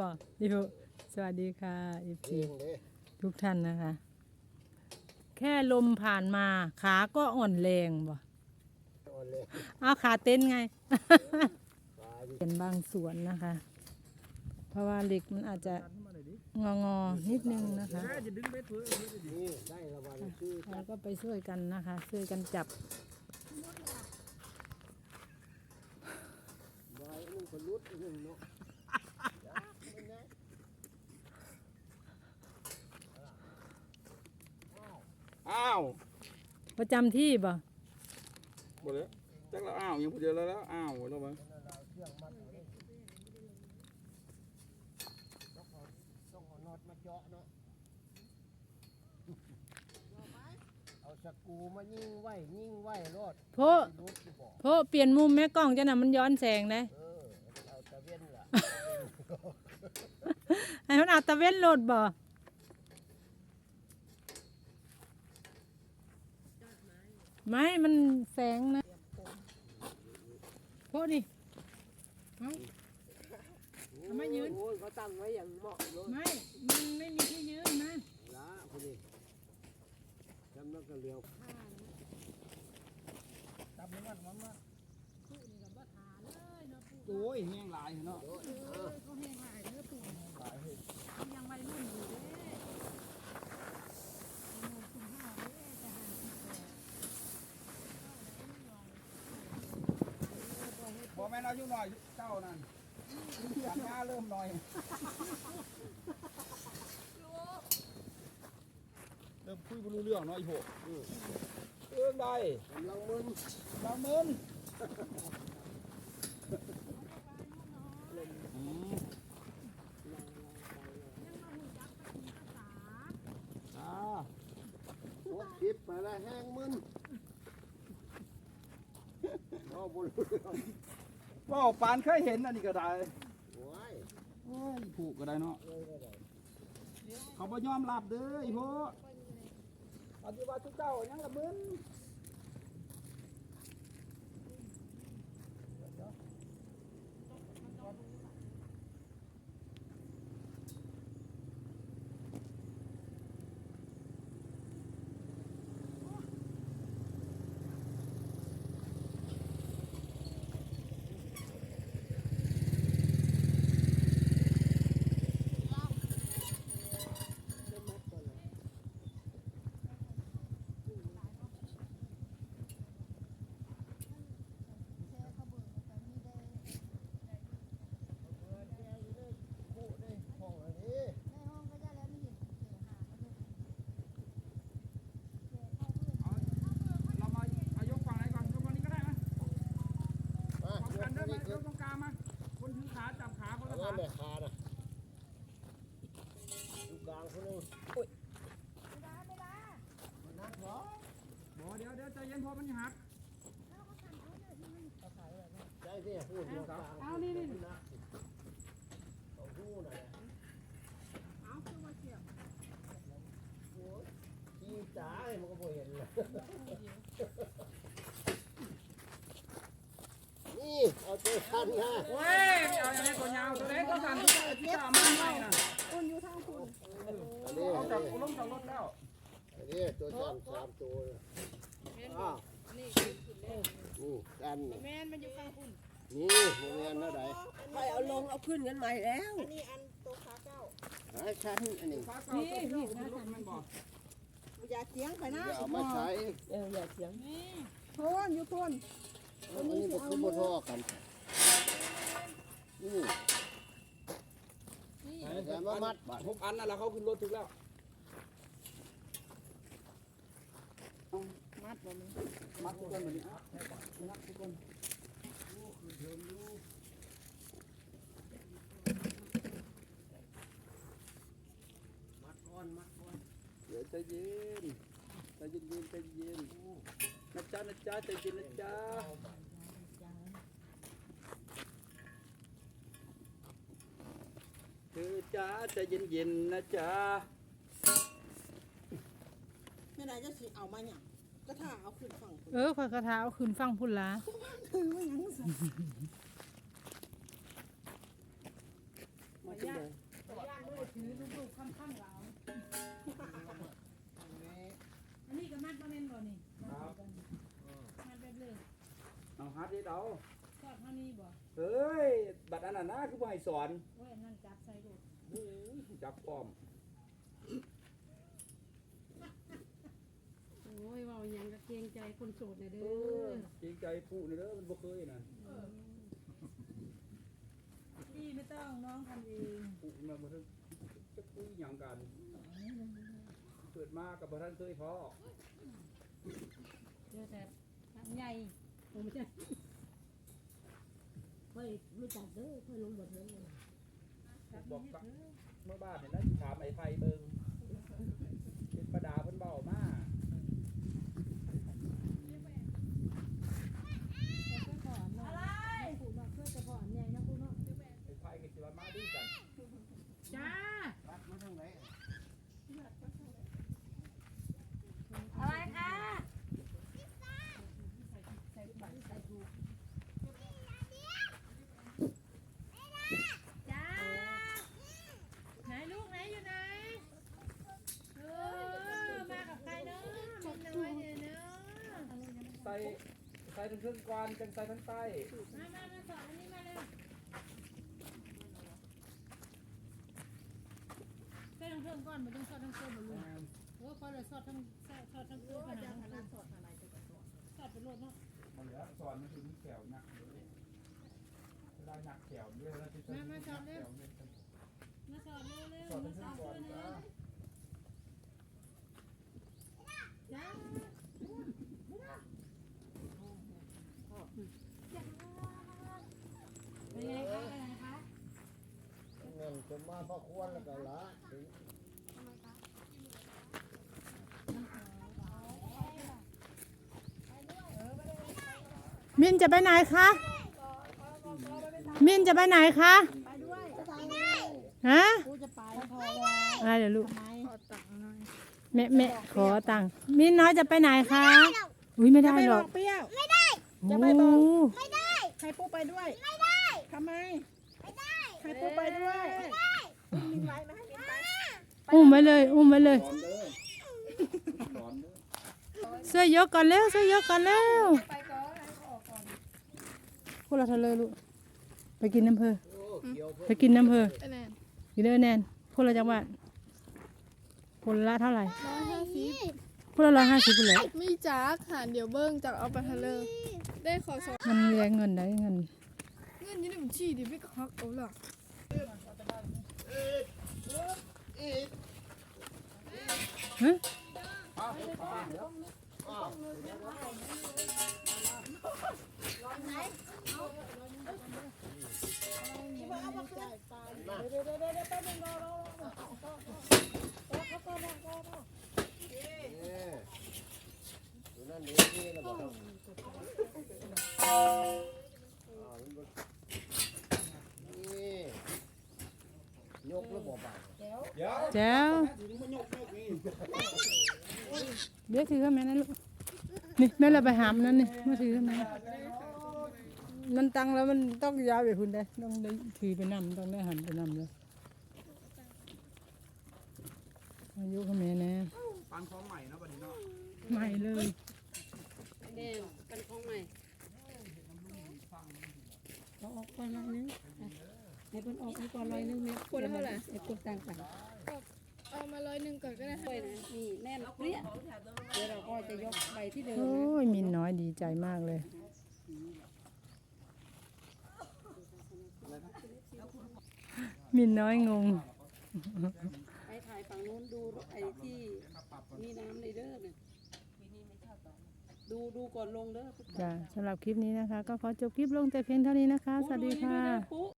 บ่อยู่สวัสดีค่ะอีเอพีงเลยทุกท่านนะคะ แค่ลมผ่านมาขาก็อ่อนแรงบ่อ่อนเลยเอาขาเต้นไงปลาอยู่เป็นบางส่วนนะคะ เพราะว่าเหล็กมันอาจจะงองอๆนิดนึงนะคะนี่ได้ระวันคือเราก็ไปช่วยกันนะคะ ช่วยกันจับ อยนุ่งคนรุดหนึ่งเนาะอ้าวประจำที่บ่หมดแล้วจักเราอ้าวยังพูดเดียวแล้วแล้วอ้าวแล้วมั้งต้องเอาน็อตมาเจาะเนาะ เอาสกรูมายิงไว้ยิงไว้รอดเพราะรุดอยู่บ่เพราะเปลี่ยนมุมแม่กล้องจ้ะน่ะมันย้อนแสงเลยเออเอาตะเวนล่ะให้มันเอาตะเว้นโหลดบ่ ไม่ มันแสงนะโพดดิเอาเอามายืน โอ้ยเขาตั้งไว้อย่างเหมาะเลยไม่ มันไม่มีที่ยืนนะละคนนี้จำแล้วก็เลี้ยวโอ้ยแห้งหลายเนาะ แม่นอายุหน่อยเจ้านั่นสัญญาเริ่มหน่อย เริ่มคุยไม่รู้เรื่องเนาะไอ้โหเรื่องใดกำลังมึนบางมึนอืมอ่าโอ้คลิปไปแล้วแห้งมึนเอาบุญเรื่อง ว่าวปานเคยเห็นอันนี้ก็ได้โอ้ยโอ้ยผูกก็ได้เนาะเอ้ยได้ได้เขาบ่ยอมรับเด้อไอ้โหปฏิวัติทุกเจ้ายังละมึน ผู้ได้ห้องอันนี้ เรามาเอายกฝั่งไหนก่อนยกฝั่งนี้ก็ได้นะ มา พร้อม ย กัน ก เด้อ นี่ มาย ขึ้น กตรงกลางมาคนถือขาจับขาคน เอา ละ ว่า ขา แม่คาน่ะ อยู่กลางคนนึงนักเหรอบ่เดี๋ยวเดี๋ยวใจเย็นพอมันหักใช่ที่พูดอยู่กลางเอานี่นี่นักเอาหู้น่ะเอาคือว่าเกี่ยวโอ้ยขี้จ๋าให้มันก็บ่เห็นเลยนี่เอาตัวสั้นนะเว้ยเอาอย่างนี้ตัวยาวตัวเล็กตัวสั้นตัวเล็กตัวมาใหม่น่ะอั นนี้เอาจากลงจากรถแล้วอันนี้ตัวสั้นสามตัวอ้าวนี่สั้นแม่นมันอยู่ข้างคุณนี่โรงเรียนเท่าไหร่ไปเอาลงเอาขึ้นกันใหม่แล้วหาชั้นอันนี้ขาเก่าตัวเดียวมันลุกมันบ่อย่าเสียงไปนะอย่าเอามาใช้เอออย่าเสียงโทนอยู่โทนอันนี้มันคือบ่ทอกันนี่ แต่มามัดบัดหกอันนั่นแหละเขาขึ้นรถถึงแล้วมัดบ่มีมัดทุกคนแบบนี้มัดทุกคนมัดก้อนมัดก้อนเดี๋ยวใจเย็นใจเย็นเย็นใจเย็นนะจ๊ะนะจ๊ะใจเย็นนะจ๊ะเธอ จ้าใจเย็นเย็นๆนะจ๊ะไม่ได้จะสิเอามาเนี่ยก็ถ้าเอาขึ้นฝั่งคุณเออคอยกระทาเอาขึ้นฟังพุ่นละคือว่าหยังสิมาจังเลยถือลูกๆค่ำๆเราอันนี้ก็มัดมาเม่นบ่นี่มัดแบบเลยเอาฮัดดิเอาทอดเท่านี้บ่เฮ้ย บัดอันนั้นนะคือบ่ให้สอนโอ้ยอันนั่นจับใส่ลูก โอ้ย จักป้อมโอ้ยเว่าหยังก็เกรงใจคนโสดน่ะเอเด้ออจริงใจผู้นี่เด้อมันบ่เคยนะพี่ไม่ต้องน้องทำเองผู้มันบ่ทันจะคุยหยังกัน เกิดมากับบ่ทันเคยพอเจอแต่ใหญ่ผมไม่ใช่ค่อยรู้จักเด้อค่อยลงบทนั้นเลยบอกกับเมื่อบ้านเนี่ยนะถามไอ้ไฟเบิงเป็นประดาเพิ่นเว้ามา อะไรผูกมาเพื่อจะพอใหญ่นะคุณเนาะ ไอ้ไผก็สิว่ามาด้วยกัน จ้า อะไรคะจ้าไหนลูกไหนอยู่ไหนเออมากับใครเนาะมินน้อยเนี่ยเนาะ ใส่ ใส่ทั้งเครื่องกวานจังใส่ทั้งใต้มามามาสอนอันนี้มาเร็วใส่ทั้งเครื่องก่อนมันต้องสอดทั้งเครื่องบ่ลูกโอ้พอเลยสอดทั้งสอดทั้งเครื่องขนาดนั้นสอดอะไรสอดไปโลดเนาะมันเหลือสอนมันคือมีแขวหนักเลยได้หนักแขวเยอะแล้วที่จะมีหนักแขวเนี่ยมาสอนเร็วเร็วสอนมาทั้งสเคอรื่อนงกวานเร็ว จ้า จ้าเป็นไงคะเป็นไงคะ เงินจะมา พอควรแล้วก็ละถึงมินจะไปไหนคะ มินจะไปไหนคะไปด้วยจะไปฮะกูจะไปพออะไรเดี๋ยวลูกทำไมแม่แม่ขอตังค์มินน้อยจะไปไหนคะ อุ้ยไม่ได้หรอกเปรี้ยวโอ้จะไปบอกใครปูไปด้วย ไม่ได้ทำไม ไม่ได้ ใครปูไปด้วย ไม่ได้มินไว้ไหมมินไปอุ้มไว้เลย อุ้มไว้เลยสอนเด้อสอนเด้อเสื้อยกก่อนเร็วเสื้อยกก่อนเร็วพวกเราทะเลลูกไปกินน้ำเพอโอ้เกี่ยวเพิ่ไปกินน้ำเพอกินเด้อแนนพวกเราจังหวัดคนละเท่าไหร่ร้อยห้าสิบพวกเราร้อยห้าสิบคนแหละมีจักหารเดี๋ยวเบิ้งจากเอาไปทะเลได้ขอสองมันแรงเงินได้เงิน เงินอยี่ในบัญชีดิพี่คักเอาล่ะ ฮะอยู่นั่นนี่นี่แล้วบอกอ่ามันบ่นี่ยกแล้วบอกบ่า เดี๋ยวแจ้วถึงมันยกยกนี่เดี๋ยวถือขึ้นมานะลูกนี่แม่เราไปหามนั่นนี่มาถือขึ้นมามันตังแล้วมันต้องยาวไปคุณได้ต้องได้ถือไปนำต้องได้หันไปนำเลยอายุเขาแม่นะปานของใหม่เนาะบัดนี้เนาะใหม่เลยแน่เป็นของใหม่เอาออกก่อนหน่อยนึ งให้เพิ่นออกไปก่อนหน่อยนึงเนี่ยคนละเท่าไหร่ให้คนต่างกันเอามาร้อยหนึ่งก่อนก็ได้ด้วยนะนี่แน่นเปรี้ยเดี๋ยวเราก็จะยกไปที่เดิมโอ้นะยมินน้อยดีใจมากเลย มินน้อยงง ไปถ่ายฝั่งนู้นดูไอ้ที่มีน้ำในเด้อเนี่ยดูดูก่อนลงเด้อจ้ะสำหรับคลิปนี้นะคะ ก็ขอจบคลิปลงแต่เพียงเท่านี้นะคะ สวัสดีค่ะ ปุ๊